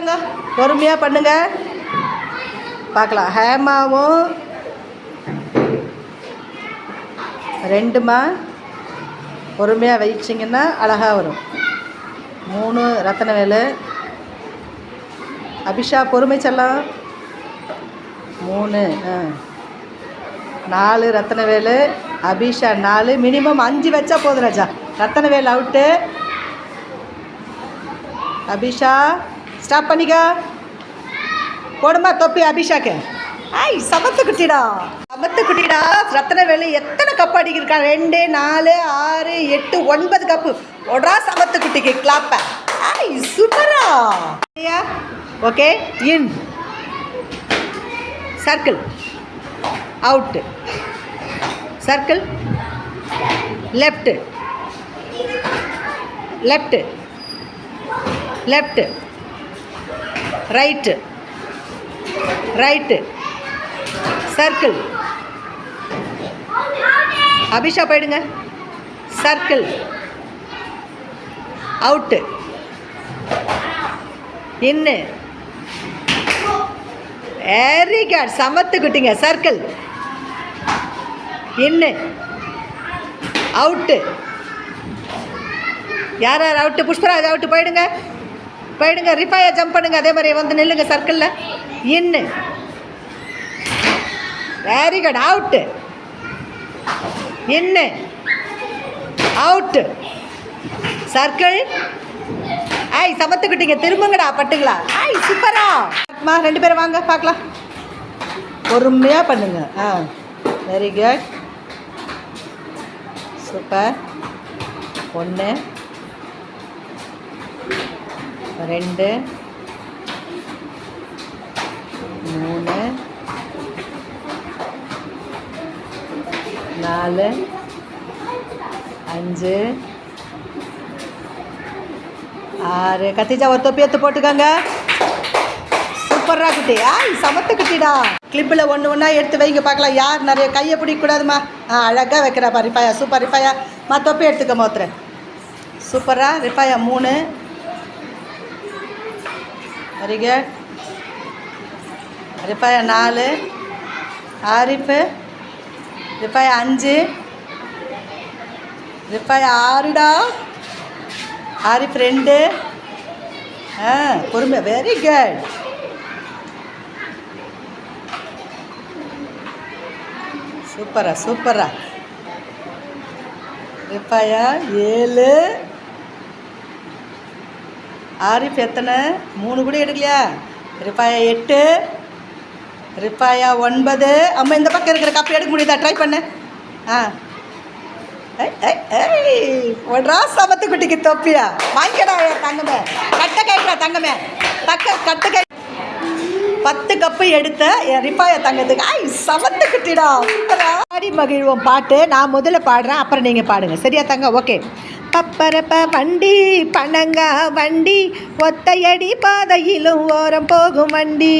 ஸ்டார்ட்டாங்க பொறுமையாக பண்ணுங்க. பார்க்கலாம். ஹேமாவும் ரெண்டுமா? பொறுமையாக வச்சிங்கன்னா அழகாக வரும். மூணு ரத்தனவேலு. அபிஷா பொறுமை செல்லம். மூணு ஆ. நாலு ரத்தனவேலு. அபிஷா நாலு. மினிமம் அஞ்சு வச்சா போதும் ராஜா. ரத்தனவேல் அவுட்டு அபிஷா ஸ்டாப் பண்ணிக்கா. போடுமா தொப்பி அபிஷாக்கு. ஐய் சமத்து குட்டிடா. சமத்து குட்டிடா. ரத்தனவேலு எத்தனை கப் அடிக்கிருக்கா ரெண்டு நாலு ஆறு எட்டு ஒன்பது கப்பு. ஒடா சமத்து குட்டிக்கு கிளாப்ப ஐய் சூப்பரா. Okay in. Circle out circle left left left right right circle Abisha போயிடுங்க. Circle out in very good சமத்துக்கிட்டீங்க circle in out யார் யார் அவுட்டு புஷ்பராஜ் அவுட்டு போயிடுங்க. போயிடுங்க ரிஃபாயா ஜம்ப் பண்ணுங்க. அதே மாதிரி வந்து நில்லுங்க சர்க்கிளில் in very good out in out circle ஐய் சமத்துக்கிட்டீங்க. திரும்புங்கடா பட்டுங்களா? ஐய் சூப்பரா மா ரெண்டு பேரும் வாங்க பார்க்கலாம். பொறுமையாக பண்ணுங்க. ஆ வெரி குட் சூப்பர் ஒன்று ரெண்டு மூணு நாலு அஞ்சு ஆறு. கத்திஜா ஒரு தொப்பி எடுத்து போட்டுக்கோங்க. சூப்பரா குட்டி. ஆய் சமத்து குட்டிடா. கிளிப்பில் ஒன்று ஒன்றா எடுத்து வைங்க. பார்க்கலாம். யார் நிறைய கையை பிடிக்கக்கூடாதுமா? ஆ அழகாக வைக்கிறாப்பா ரிப்பாயா சூப்பர் ரிப்பாயா மா தொப்பி எடுத்துக்க மோத்துற சூப்பராக ரிப்பாயா மூணு வெரி குட் ரிஃபாயா நாலு. ஆரிஃபு ரிஃபாயா அஞ்சு. ரிஃபாயா ஆறுடா. ஆரிஃப் ரெண்டு. ஆ பொறுமை. வெரி குட் சூப்பரா சூப்பரா. ரிஃபாயா ஏழு. ஆரிஃப் எத்தனை? மூணு கூட எடுக்கலையா? ரிஃபாயா எட்டு. ரிஃபாயா ஒன்பது. அம்மா இந்த பக்கம் இருக்கிற கப்பை எடுக்க முடியுதா? ட்ரை பண்ணு. ஆ. ஏய், ஒன்றா சமத்து குட்டிக்கு தொப்பியா? வாங்கிக்கடா தங்கமே. கட்டை கேட்குறா தங்கமே. தக்க கட்டு கை பத்து கப்பு எடுத்த என் ரிப்பாய தங்கத்துக்கு. ஐ சமத்து குட்டிடா பாடி மகிழ்வோம் பாட்டு. நான் முதல்ல பாடுறேன். அப்புறம் நீங்கள் பாடுங்க. சரியா தங்க ஓகே பப்பரப்ப வண்டி பனங்கா வண்டி ஒத்தையடி பாதையிலும் ஓரம் போகும் வண்டி.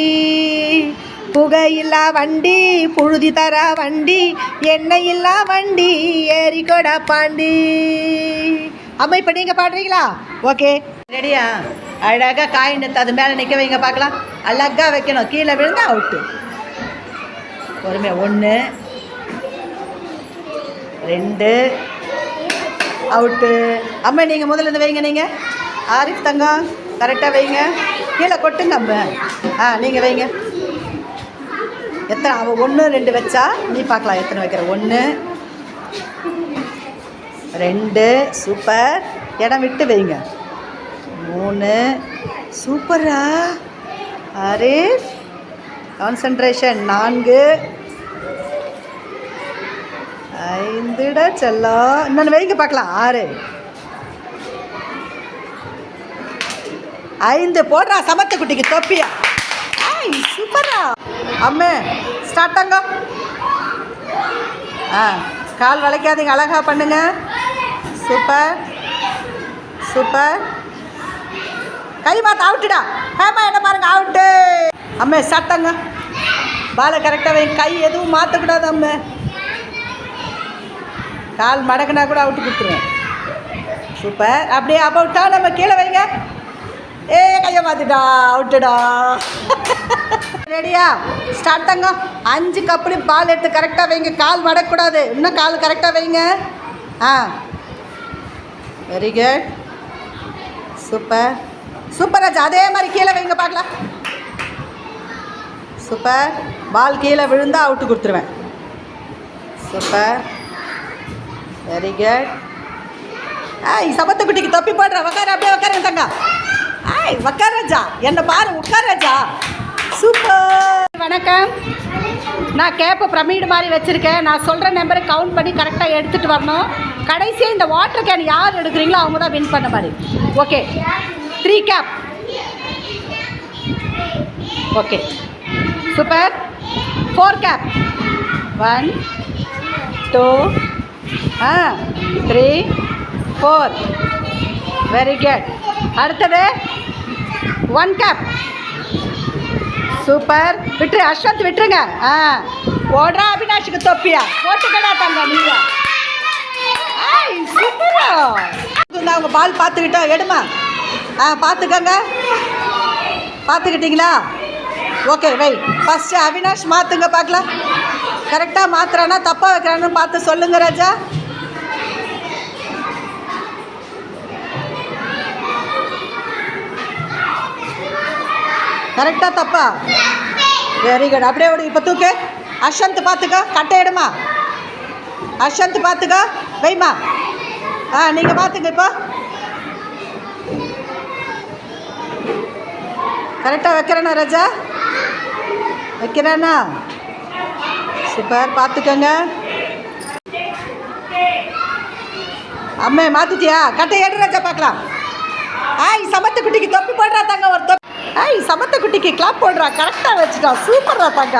புகையில்லா வண்டி புழுதி தர வண்டி எண்ணெய் இல்லா வண்டி ஏறிக்கொடா பாண்டி. அம்மா இப்போ நீங்கள் பாடுறீங்களா? ஓகே. ரெடியா? அழகாக காயினத்தை அது மேலே நிற்க வைங்க பார்க்கலாம். அழகாக வைக்கணும். கீழே விழுந்தா அவுட்டு. பொறுமையாக ஒன்று ரெண்டு அவுட்டு அம்மா நீங்கள் முதல்ல இருந்து வைங்க நீங்கள் ஆரிஃப் தங்கம் கரெக்டாக வைங்க. கீழே கொட்டுங்க அம்மா. ஆ நீங்கள் வைங்க. எத்தனை அவள் ஒன்று ரெண்டு வச்சா நீ பார்க்கலாம் எத்தனை வைக்கிற? ஒன்று ரெண்டு சூப்பர். இடம் விட்டு வைங்க. மூணு சூப்பரா. ஆறு கான்சன்ட்ரேஷன் நான்கு ஐந்துடா செல்லம் இன்னொன்று வைங்க பார்க்கலாம். ஆறு. ஐந்து போடுறா சமத்த குட்டிக்கு தொப்பியா. ஐய் சூப்பரா அம்மே ஸ்டார்ட்டாங்க ஆ கால் வளைக்காதீங்க அழகா பண்ணுங்க. சூப்பர் சூப்பர் கை மாத்த அவுட்டுடா ஹேமா என்ன பாருங்க அவுட்டு அம்மே சட்டங்க பாலை கரெக்டாக வை. கை எதுவும் மாற்றக்கூடாது அம்மே. கால் மடக்குனா கூட அவுட்டு கொடுத்துருவேன். சூப்பர். அப்படியே அபவுட்டா நம்ம கீழே வைங்க. ஏ கையை மாத்திட்டா அவுட்டுடா. ரெடியா ஸ்டார்ட் தாங்க. அஞ்சு கப்புலையும் பால் எடுத்து கரெக்டாக வைங்க. கால் மடக்கூடாது இன்னும் கால் கரெக்டாக வைங்க. ஆ. வெரி குட் சூப்பர் சூப்பர் ராஜா அதே மாதிரி கீழே வைங்க பார்க்கலாம். சூப்பர் பால் கீழே விழுந்தா அவுட்டு கொடுத்துருவேன். சூப்பர் வெரி குட் ஆய் சபத்து குட்டிக்கு தொப்பி போடுற உக்கார அப்படியே உக்காருங்க தங்க ஆய் உக்கார் ராஜா என்னை பாரு உட்கார் ராஜா சூப்பர் வணக்கம். நான் கேப்பை பிரமிடு மாதிரி வச்சுருக்கேன். நான் சொல்கிற நம்பரை கவுண்ட் பண்ணி கரெக்டாக எடுத்துகிட்டு வரணும். கடைசியாக இந்த வாட்டர் கேன் யார் எடுக்கிறீங்களோ அவங்க தான் வின் பண்ண மாதிரி. Okay three gap okay super four gap one two ஆ த்ரீ ஃபோர் வெரி குட் அடுத்தது ஒன் கேப் சூப்பர் விட்டுரு அஸ்வந்த் விட்டுருங்க. ஆ. ஓடுறா அபினாஷுக்கு தொப்பியா? போட்டுக்கடா தங்க நீங்க ஐய் சூப்பரா அவங்க பால் பார்த்துக்கிட்டோம் எடுமா. ஆ பார்த்துக்கங்க. பார்த்துக்கிட்டீங்களா? ஓகே வை ஃபஸ்ட்டு அவினாஷ் மாற்றுங்க பார்க்கலாம். கரெக்டாக மாத்திரானா தப்பாக வைக்கிறான்னு பார்த்து சொல்லுங்க ராஜா. கரெக்டாக தப்பா. வெரி குட் அப்படியே விடு இப்போ தூக்கு. அஷந்த் பார்த்துக்க கட்டையிடுமா அஷந்த் பார்த்துக்க வைமா. ஆ நீங்கள் பார்த்துங்க இப்போ. கரெக்டாக வைக்கிறேண்ணா ராஜா? வைக்கிறேண்ணா சூப்பர் பார்த்துக்கோங்க அம்மே மாத்துட்டியா கட்டை ஏடு பார்க்கலாம். ஆய் சமத்த குட்டிக்கு தொப்பி போடுறா தாங்க ஒரு தொப்பி. ஆய் சமத்த குட்டிக்கு கிளாப் போடுறா. கரெக்டாக வச்சுட்டா. சூப்பர்ரா தாங்க.